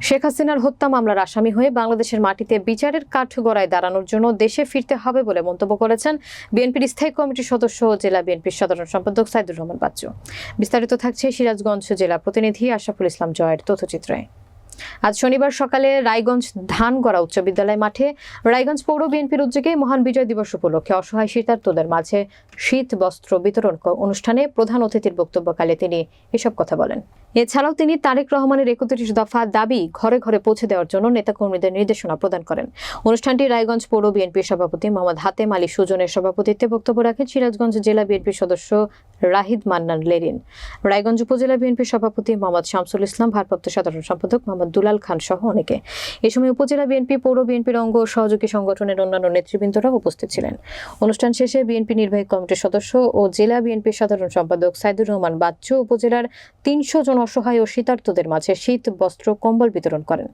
শেখ হাসিনার হত্যা মামলার আসামি হয়ে বাংলাদেশের মাটিতে বিচারের কাঠগড়ায় দাঁড়ানোর জন্য দেশে ফিরতে হবে বলে মন্তব্য করেছেন বিএনপির স্থায়ী কমিটির সদস্য জেলা বিএনপির সাধারণ সম্পাদক সাইদুর রহমান বাচ্চু। বিস্তারিত থাকছে সিরাজগঞ্জ জেলা প্রতিনিধি আশাফুল ইসলাম জয়ের তথ্যচিত্রে। আজ শনিবার সকালে রায়গঞ্জ ধানগড়া উচ্চ বিদ্যালয় মাঠে রায়গঞ্জ পৌর বিএনপির উদ্যোগে মহান বিজয় দিবস উপলক্ষে অসহায় শীতার্থদের মাঝে শীত বস্ত্র বিতরণ অনুষ্ঠানে প্রধান অতিথির বক্তব্যকালে তিনি এসব কথা বলেন। এছাড়াও তিনি তারেক রহমানের একত্রিশ দফা দাবি ঘরে ঘরে পৌঁছে দেওয়ার জন্য নেতাকর্মীদের নির্দেশনা প্রদান করেন। অনুষ্ঠানটি রায়গঞ্জ পৌর বিএনপির সভাপতি মোহাম্মদ হাতেম আলী সুজনের সভাপতিত্বে বক্তব্য রাখেন সিরাজগঞ্জ জেলা বিএনপির সদস্য রাহিদ মান্নান লেরিন। রায়গঞ্জ উপজেলা বিএনপির সভাপতি মোহাম্মদ শামসুল ইসলাম, ভারপ্রাপ্ত সাধারণ সম্পাদক মোহাম্মদ দুলাল খান সহ অনেকে। এ সময় উপজেলা বিএনপি, পৌর বিএনপির অঙ্গ সহযোগী সংগঠনের অন্যান্য নেতৃবৃন্দরা উপস্থিত ছিলেন। অনুষ্ঠান শেষে বিএনপি নির্বাহী কমিটির সদস্য ও জেলা বিএনপির সাধারণ সম্পাদক সাইদুর রহমান বাচ্চু উপজেলার তিনশো জন অসহায় ও শীতার্থদের মাঝে শীত বস্ত্র কম্বল বিতরণ করেন।